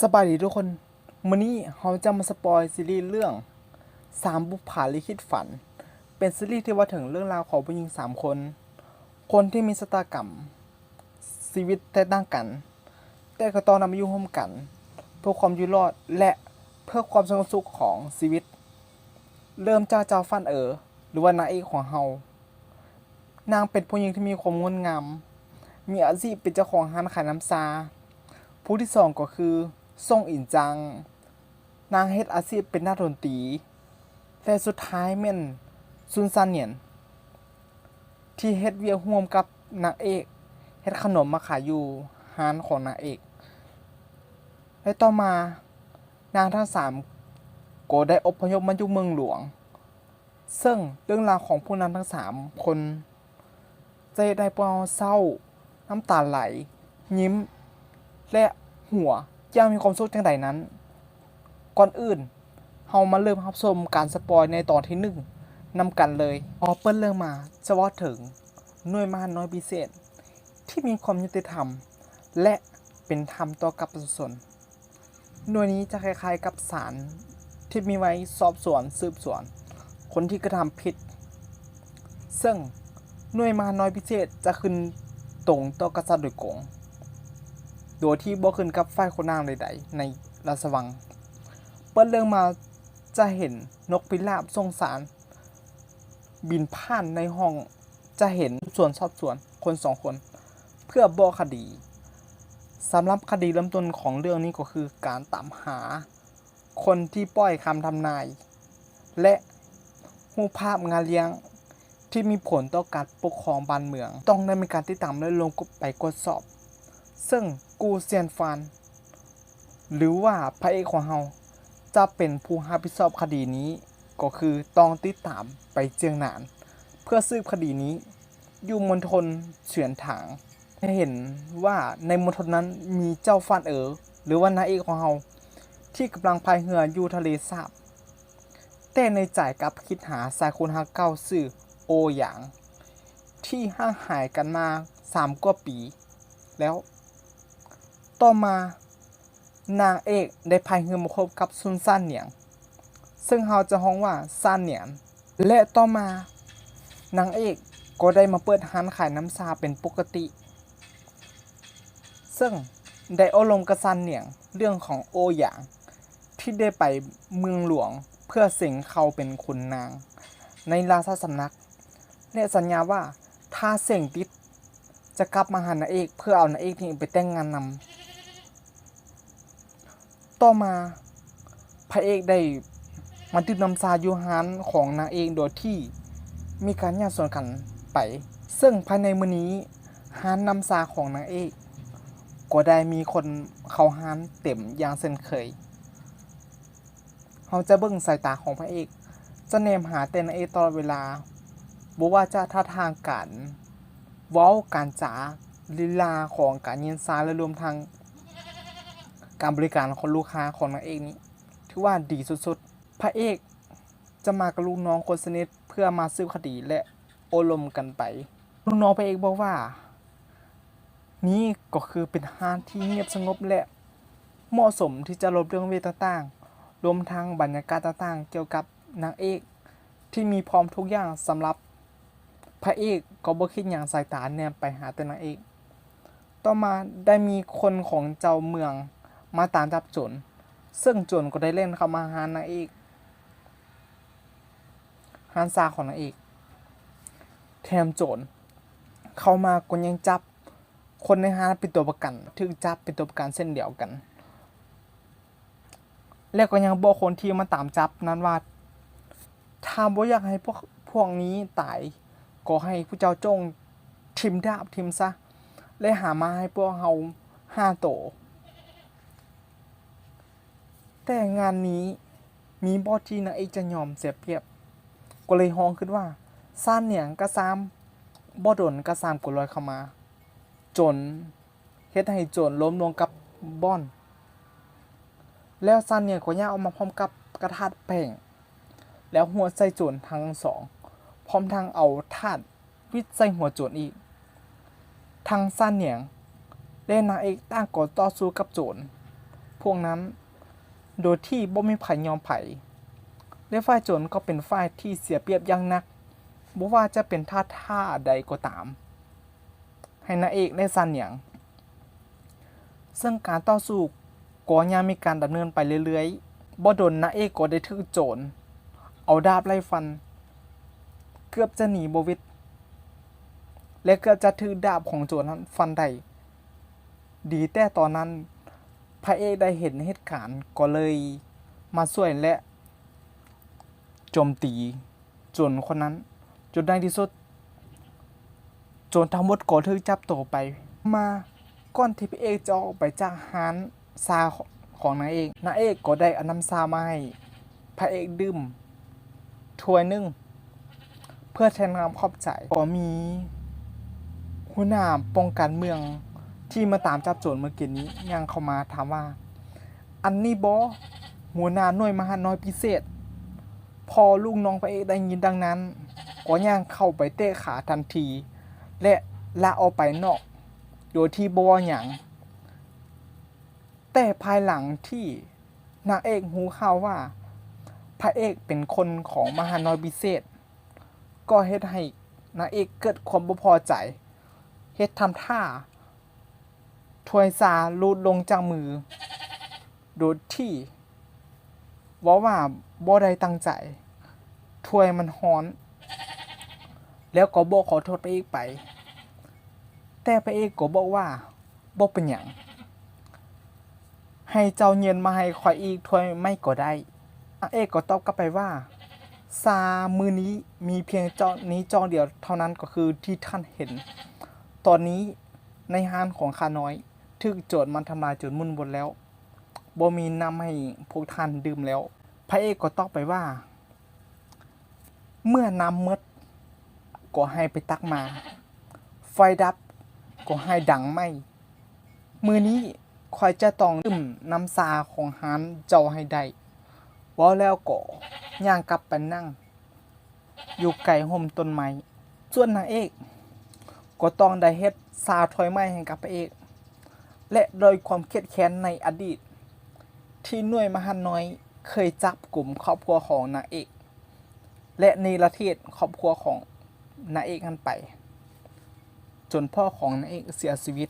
สบายดีทุกคนมื้อนี้เราจะมาสปอยซีรีส์เรื่องสามบุปผาลิขิตฝัน เป็นซีรีส์ที่ว่าถึงเรื่องราวของผู้หญิงสามคน คนที่มีชะตากรรมชีวิตแตกต่างกัน แต่ก็ต้องนำมาอยู่ร่วมกัน เพื่อความอยู่รอดและเพื่อความสงบสุขของชีวิต เริ่มจากเจ้าฟันเอ๋อหรือว่านางเอกของเฮานางเป็นผู้หญิงที่มีความงดงามมีอาชีพเป็นเจ้าของร้านขายน้ำชา ผู้ที่สองก็คือซ่งอินจัง นางเฮ็ดอาชีพเป็นนักดนตรี แต่สุดท้ายแม่นซุนซานเนียน ที่เฮ็ดเวียกร่วมกับนางเอกเฮ็ดขนมมาขายอยู่ร้านของนางเอกและต่อมานางทั้งสามก็ได้อพยพมาอยู่เมืองหลวง ซึ่งเรื่องราวของผู้นำทั้งสามคนจะได้พวกเราเศร้า น้ำตาไหล ยิ้ม และหัวยังมีความสุขจังใดนั้น ก่อนอื่นเฮามาเริ่มรับชมการสปอยในตอนที่หนึ่งนำกันเลยพอเปิลเรื่องมาจะว่าถึงหน่วยมหาน้อยพิเศษ ที่มีความยุติธรรม และเป็นธรรมต่อกับประชาชนหน่วยนี้จะคล้ายๆกับศาลที่มีไว้สอบสวนสืบสวน คนที่กระทำผิด ซึ่งหน่วยมหาน้อยพิเศษจะขึ้นตรงต่อกษัตริย์โดยกง โดยที่บ่ขึ้นกับฝ่ายคนนางใดๆในราชวัง เปิดเรื่องมาจะเห็นนกพิราบทรงสาร บินผ่านในห้องจะเห็นส่วนสอบสวนคนสองคน เพื่อบอคดีสำหรับคดีเริ่มต้นของเรื่องนี้ก็คือการตามหา คนที่ปล่อยคำทำนาย และรูภาพงานเลี้ยงที่มีผลต่อการปกครองบ้านเมือง ต้องได้มีการติดตามและลงไปกดสอบ ซึ่งกูเซียนฟาน หรือว่าพระเอกของเราจะเป็นผู้รับผิดชอบคดีนี้ ก็คือต้องติดตามไปเจียงหนาน เพื่อสืบคดีนี้ อยู่มณฑลเฉียนถางให้เห็นว่าในมณฑลนั้นมีเจ้าฟานเอ๋อหรือว่านายเอกของเราที่กำลังพายเรืออยู่ทะเลสาบแต่ในใจกับคิดหาสายคนฮักเก้าซื่อโอหยาง ที่ห่างหายกันมาสามกว่าปี แล้ว ต่อมานางเอกได้พายเรือมาพบกับซุนซ่านเหนียง ซึ่งเราจะฮ้องว่าซ่านเหนียนและต่อมานางเอกก็ได้มาเปิดร้านขายน้ำชาเป็นปกติ ซึ่งได้โอลมกับซ่านเหนียงเรื่องของโอหยาง ที่ได้ไปเมืองหลวงเพื่อเสงเขาเป็นขุนนาง ในราชสำนัก และสัญญาว่าถ้าเสงติดจะกลับมาหานางเอกเพื่อเอานางเอกนี่ไปแต่งงานนำ ต่อมา พระเอกได้มาดื่มน้ำซาอยู่ฮานของนางเอกโดยที่มีการแยกส่วนกันไป ซึ่งภายในมื้อนี้ฮานนำซาของนางเอกก็ได้มีคนเขาฮานเต็มอย่างเช่นเคยเราจะเบิ่งสายตาของพระเอก จะเนมหาแต่นางเอกตลอดเวลาบ่ว่าจะท่าทางการว้าการจาลีลาของการเยียนซาและรวมทั้ง การบริการของลูกค้าของนางเอกนี้ถือว่าดีสุดๆ พระเอกจะมากับลูกน้องคนสนิทเพื่อมาสืบคดีและโอลมกันไป ลูกน้องพระเอกบอกว่า นี่ก็คือเป็นห้านที่เงียบสงบและเหมาะสมที่จะรบเรื่องเวทต่างๆ รวมทั้งบรรยากาศต่างๆ เกี่ยวกับนางเอกที่มีพร้อมทุกอย่างสำหรับพระเอกก็บ่คิดอย่างสายตาแนมไปหาแต่นางเอก ต่อมาได้มีคนของเจ้าเมือง มาตามจับโจรซึ่งโจรก็ได้เล่นเข้ามาหานางเอกหานซาของนางเอกแถมโจรเข้ามาก็ยังจับ คนในห้างเป็นตัวประกันถูกจับเป็นตัวประกันเส้นเดียวกัน แล้วก็ยังบอกคนที่มาตามจับนั้นว่าถ้าบ่อยากให้พวกพวกนี้ตายก็ให้ผู้เจ้าจงทิมดาบทิมซะ และหามาให้พวกเฮาห้าโต แต่งานนี้มีบอที่นางเอกจะยอมเสียเปรียบ ก็เลยฮ้องขึ้นว่าซ่านเหนียงกระซามบ่ดนกระซามกดลอยเข้ามา จนเฮ็ดให้โจรล้มลงกับบ่อน แล้วซ่านเหนียงก็ย่างออกมาพร้อมกับกระทาดแป้งแล้วหัวใส่โจรทั้งสอง พร้อมทั้งเอาถาดวิดใส่หัวโจรอีก ทางซ่านเหนียงและนางเอกต่างก็ต่อสู้กับโจรพวกนั้น โดยที่บ่มีไผยอมไผและฝ่ายโจรก็เป็นฝ่ายที่เสียเปรียบอย่างนักบ่ว่าจะเป็นท่าท่าใดก็ตาม ให้นางเอกได้สันอย่าง ซึ่งการต่อสู้ก็ยังมีการดำเนินไปเรื่อยๆบ่ดนนางเอกก็ได้ถูกโจร เอาดาบไล่ฟัน เกือบจะหนีบวิดและเกือบจะถือดาบของโจรนั้นฟันได้ดีแต่ตอนนั้น พระเอกได้เห็นเหตุการณ์ก็เลยมาช่วยและโจมตีจรคนนั้น จนในที่สุดจรทั้งหมดก็ถูกจับตัวไป มาก่อนที่พระเอกจะออกไปจากฮานซาของนางเอกนางเอกก็ได้อาน้ำซามาให้พระเอกดื่มถ้วยหนึ่ง เพื่อแทนความขอบใจก็มีหัวหน้าป้องกันเมือง ที่มาตามจับโจรเมื่อกี้นี้ยังเข้ามาถามว่า อันนี้บอหัวหน้าหน่วยมหาน้อยพิเศษ พอลูกน้องพระเอกได้ยินดังนั้นก็ย่างเข้าไปเตะขาทันที และลาออกไปนอกโดยที่บออย่างแต่ภายหลังที่นางเอกหูข่าวว่า พระเอกเป็นคนของมหาน้อยพิเศษ ก็เฮ็ดให้นางเอกเกิดความบ่พอใจ เฮ็ดทำท่า ถ้วยซาลูดลงจากมือ โดยที่ว่าว่าบ่ได้ตั้งใจถ้วยมันฮ้อน แล้วก็บอกขอโทษพระเอกไป แต่พระเอกก็บอกว่าบ่เป็นหยังให้เจ้าเย็นมาให้คอยอีกถ้วยไม่ก็ได้นาเอกก็ตอบกลับไปว่าซามือนี้มีเพียงจ้านี้จองเดียวเท่านั้นก็คือที่ท่านเห็น ตอนนี้ในฮานของข้าน้อย ถึกโจทย์มันทำลายจนมุ่นบนแล้วบ่มีน้ำให้พวกท่านดื่มแล้ว พระเอกก็ตอบไปว่า เมื่อน้ำหมดก็ให้ไปตักมา ไฟดับก็ให้ดังไหมมือนี้คอยจะต้องดื่มน้ำซาของฮานเจ้าให้ได้ว่าแล้วก็ย่างกลับไปนั่ง อยู่ไก่ห่มต้นไม้ส่วนนางเอก ก็ต้องได้เฮ็ดซาถอยไม้ให้กับพระเอก และโดยความเครียดแค้นในอดีต ที่หน่วยมหันน้อยเคยจับกลุ่มครอบครัวของนางเอก และในประเทศครอบครัวของนางเอกนั้นไป จนพ่อของนางเอกเสียชีวิต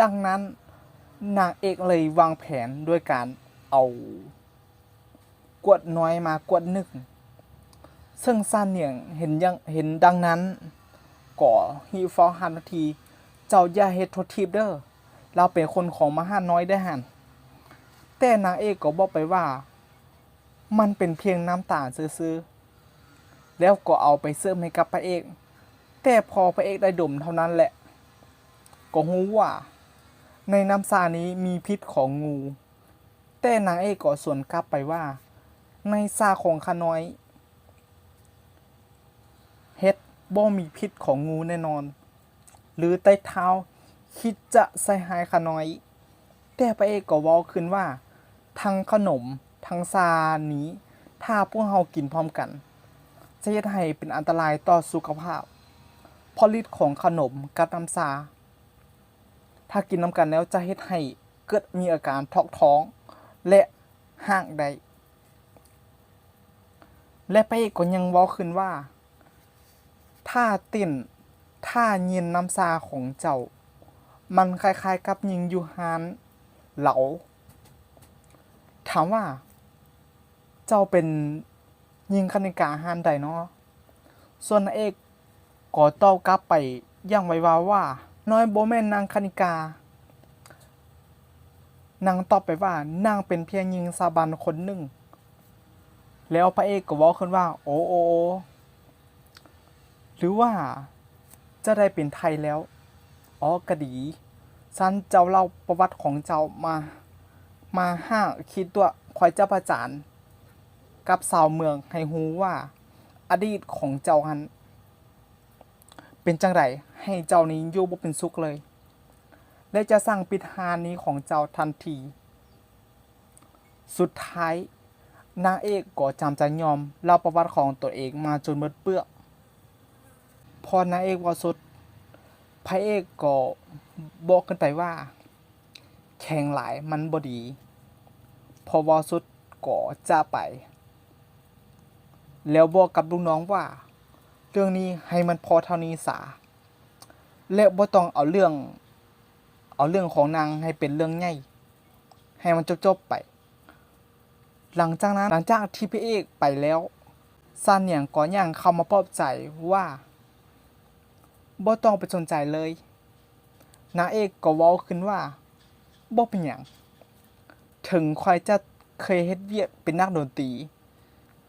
ดังนั้นนางเอกเลยวางแผนด้วยการเอากวดน้อยมากวดหนึ่งซึ่งซานเหนียงเห็นยังเห็นดังนั้น ก่อฮีฟอหันนาที เจ้าอย่าเฮ็ดโทษทีบเด้อ เราเป็นคนของมหาน้อยได้หันแต่นางเอกก็บอกไปว่า มันเป็นเพียงน้ำตาซื้อๆแล้วก็เอาไปเสิริมให้กับพระเอก แต่พอพระเอกได้ดมเท่านั้นแหละ ก็รู้ว่า ในน้ำซานี้มีพิษของงู แต่นางเอกก็สวนกลับไปว่า ในซาของขาน้อยเฮ็ดบ่มีพิษของงูแน่นอน หรือใต้เท้า คิดจะใส่หายขาน้อย แต่พระเอกก็ว้าขึ้นว่า ทั้งขนมทั้งซานี้ ถ้าพวกเฮากินพร้อมกัน จะเฮ็ดให้เป็นอันตรายต่อสุขภาพเพราะฤทธิ์ของขนมกับน้ำซา ถ้ากินน้ำกันแล้วจะเฮ็ดให้เกิดมีอาการท้องท้อง และห่างได้และพระเอกก็ยังว้าขึ้นว่าถ้าติ่นถ้าเย็นน้ำซาของเจ้า มันคล้ายๆกับยิงยูฮานเหลา ถามว่า เจ้าเป็นยิงคณิกาฮานใดเนาะส่วนนาเอกก็ตอบกลับไปอย่างไววาว่า น้อยโบแม่นนางคณิกานางตอบไปว่านางเป็นเพียงยิงซาบันคนหนึ่ง แล้วพระเอกก็บอกขึ้นว่า โอ้โอโอหรือว่าจะได้เป็นไทยแล้ว อ๋อกะดีซันเจ้าเล่าประวัติของเจ้ามา มาห้าคิดตัวคอยเจ้าประจานกับสาวเมืองให้ฮู้ว่า อดีตของเจ้าหัน เป็นจังไรให้เจ้านี้อยู่บ่เป็นสุขเลย และจะสั่งปิดหานี้ของเจ้าทันที สุดท้ายนางเอกก็จำใจยอมเล่าประวัติของตัวเองมาจนหมดเปลือกพอนางเอกว่าสุด พระเอกก็บอกกันไปว่า แข่งหลายมันบดี พอวอสุดก็จะไป แล้วบอกกับลูกน้องว่า เรื่องนี้ให้มันพอเท่านี้สา และบ่ต้องเอาเรื่อง เอาเรื่องของนางให้เป็นเรื่องใหญ่ให้มันจบๆไป หลังจากนั้นหลังจากที่พระเอกไปแล้วซานเหนียงก็ย่างเข้ามาปลอบใจว่า บ่ต้องไปสนใจเลยนาเอกก็ว้าขึ้นว่าบ่เป็นหยังถึงคอยจะเคยเฮ็ดเวียกเป็นนักดนตรี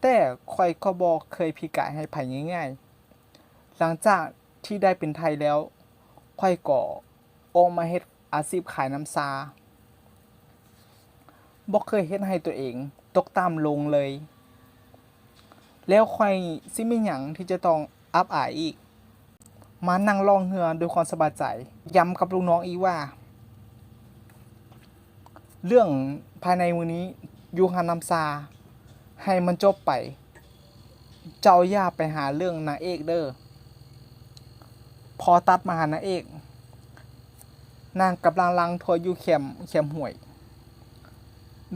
แต่คอยก็บ่เคยพิกายให้ไผง่าย ๆ หลังจากที่ได้เป็นไทยแล้วค่อยก็ออกมาเฮ็ดอาชีพขายน้ำซาบ่เคยเฮ็ดให้ตัวเอง ตกต่ำลงเลย แล้วค่อยสิมีหยังที่จะต้องอับอายอีก มานั่งลองเหือด้วยความสบายใจย้ำกับลูกน้องอีว่า เรื่องภายในมือนี้ยูฮานำซา ให้มันจบไป เจ้าย่าไปหาเรื่องนางเอกเด้อพอตัดมาหานางเอก นางกำลังลังทัวอยู่เข็มเข็มห่วย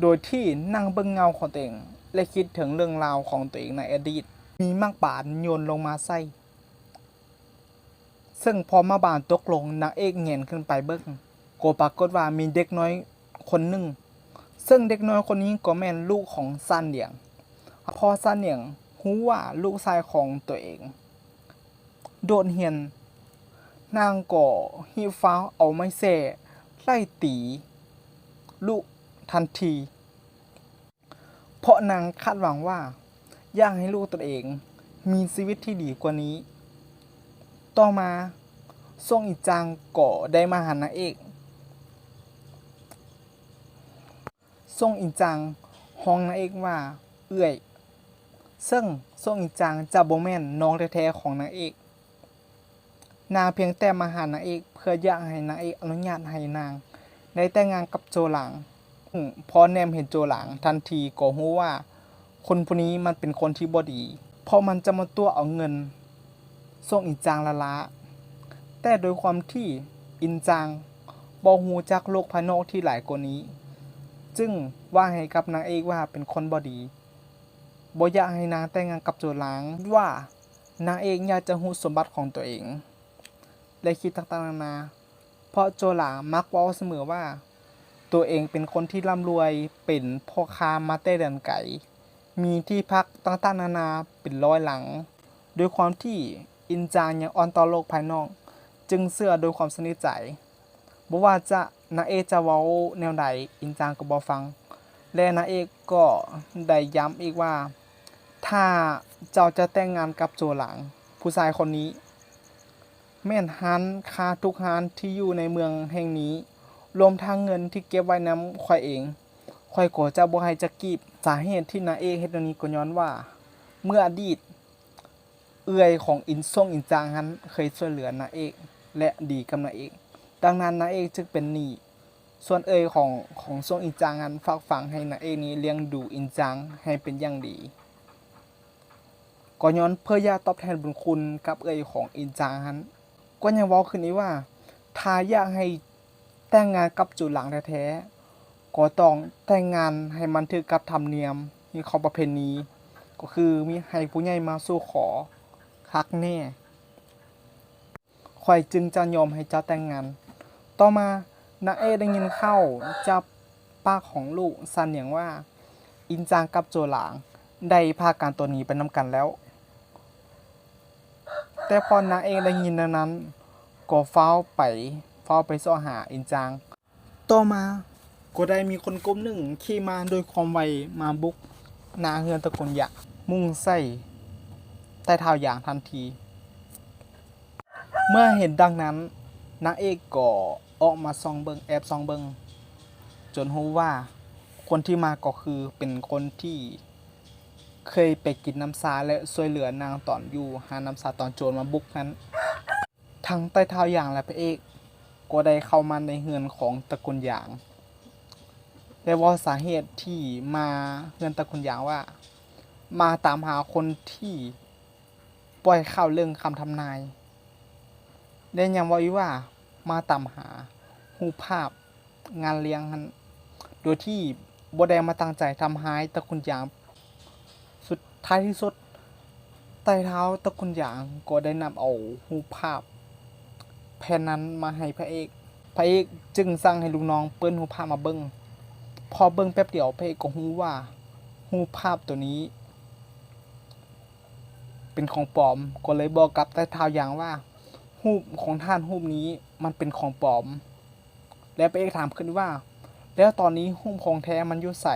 โดยที่นั่งเบิ่งเงาของตัวเอง และคิดถึงเรื่องราวของตัวเองในอดีต มีมากบาดโยนลงมาใส่ ซึ่งพอมาบานตกลงนางเอกเงียนขึ้นไปเบิ่งก็ปรากฏว่ามีเด็กน้อยคนหนึ่งซึ่งเด็กน้อยคนนี้ก็แม่นลูกของซันเหลียง พอซันเหลียงรู้ว่าลูกชายของตัวเอง โดนเฮียน นางก็ฮีฟ้าเอาไม้แส่ไล่ตี ลูกทันที เพราะนางคาดหวังว่า อยากให้ลูกตนเอง มีชีวิตที่ดีกว่านี้ ต่อมาซ่งอีจางก็ได้มาหานางเอกซ่งอินจังห้องนางเอกว่าเอื้อย ซึ่งซ่งอินจังจะบ่แมนน้องแท้ๆของนางเอกนางเพียงแต่มาหานางเอกเพื่ออยากให้นางเอกอนุญาตให้นางได้แต่งงานกับโจหลังพอแนมเห็นโจหลังทันทีก็รู้ว่า คนผู้นี้มันเป็นคนที่บ่ดี เพราะมันจะมาตัวเอาเงิน ส่งอินจางละละแต่โดยความที่อินจางบ่ฮู้จักโลกภายนอกที่หลายกว่านี้ จึงว่าให้กับนางเอกว่าเป็นคนบ่ดีบอยากให้นางแต่งงานกับโจหลังว่านางเอกอยากจะฮู้สมบัติของตัวเองและคิดต่างๆนานา เพราะโจหลามักว้าเสมอว่า ตัวเองเป็นคนที่ร่ำรวยเป็นพ่อค้ามาแต่เดินไก่ มีที่พักต่างๆนานาเป็นร้อยหลังโดยความที่ อินจางยังอ่อนต่อโลกภายนอก จึงเชื่อโดยความสนิทใจบ่ว่าจะนางเอกจะเว้าแนวใดอินจางก็บ่ฟัง และนางเอกก็ได้ย้ำอีกว่า ถ้าเจ้าจะแต่งงานกับโจหลัง ผู้ชายคนนี้ แม่นฮันคาทุกฮันที่อยู่ในเมืองแห่งนี้ รวมทั้งเงินที่เก็บไว้นำข่อยเองข่อยก็จะบ่ให้จักกีบสาเหตุที่นางเอกเฮ็ดเรื่องนี้ก็ย้อนว่า เมื่ออดีต เอื้อยของอินซ่งอินจางฮันเคยช่วยเหลือนางเอกและดีกับนางเอก ดังนั้นนางเอกจึงเป็นหนี้ส่วนเอ่ยของของซ่งอินจางฮันฝากฝังให้นางเอกนี้เลี้ยงดูอินจางให้เป็นอย่างดีก็ย้อนเพื่ออยาตอบแทนบุญคุณกับเอ่ยของอินจางฮันก็ยังเว้าขึ้นนี้ว่าถ้ายากให้แต่งงานกับจุหลังแท้ๆก็ต้องแต่งงานให้มันถือกับธรรมเนียมมีของประเพณีก็คือมีให้ผู้ใหญ่มาสู่ขอ คักแน่ข่อยจึงจะยอมให้เจ้าแต่งงาน ต่อมานางเอได้ยินเข้าจากปาของลูกซันเหนียงว่า อินจางกับโจหลางได้พาการตัวนี้ไปนำกันแล้ว แต่พอนางเอได้ยินดังนั้น ก็เฝ้าไปเฝ้าไปเสอหาอินจาง ต่อมาก็ได้มีคนกลุ่มหนึ่งขี่มาโดยความไวมาบุกนาเฮือนตะกุนหยะมุ่งใส่ ใต้เท้าอย่างทันที เมื่อเห็นดังนั้นนางเอกก็ออกมาซองเบิงแอบซองเบิงจนรู้ว่าคนที่มาก็คือเป็นคนที่เคยไปกินน้ำซาและช่วยเหลือนางตอนอยู่หาน้ำซาตอนโจรมาบุกนั้น ทั้งใต้เท้าอย่างและพระเอกก็ได้เข้ามาในเฮือนของตระกูลหยาง แต่ว่าสาเหตุที่มาเฮือนตระกูลหยางว่า มาตามหาคนที่ ปล่อยข่าวเรื่องคำทำนาย ได้ยังว่าอีว่ามาตามหารูปภาพงานเลี้ยงโดยที่บ่ได้มาตั้งใจทำร้ายตะกุนหยาง สุดท้ายที่สุดไต่เท้าตะกุนหยางก็ได้นำเอารูปภาพ แผ่นนั้นมาให้พระเอก พระเอกจึงสั่งให้ลูกน้องเปิ้นรูปภาพมาเบิ่งพอเบิ่งแป๊บเดียวพระเอกก็รู้ว่ารูปภาพตัวนี้ เป็นของปลอม ก็เลยบอกกับแต่เท้าอย่างว่ารูปของท่านรูปนี้มันเป็นของปลอม แล้วไปเอกถามขึ้นว่า แล้วตอนนี้รูปของแท้มันอยู่ใส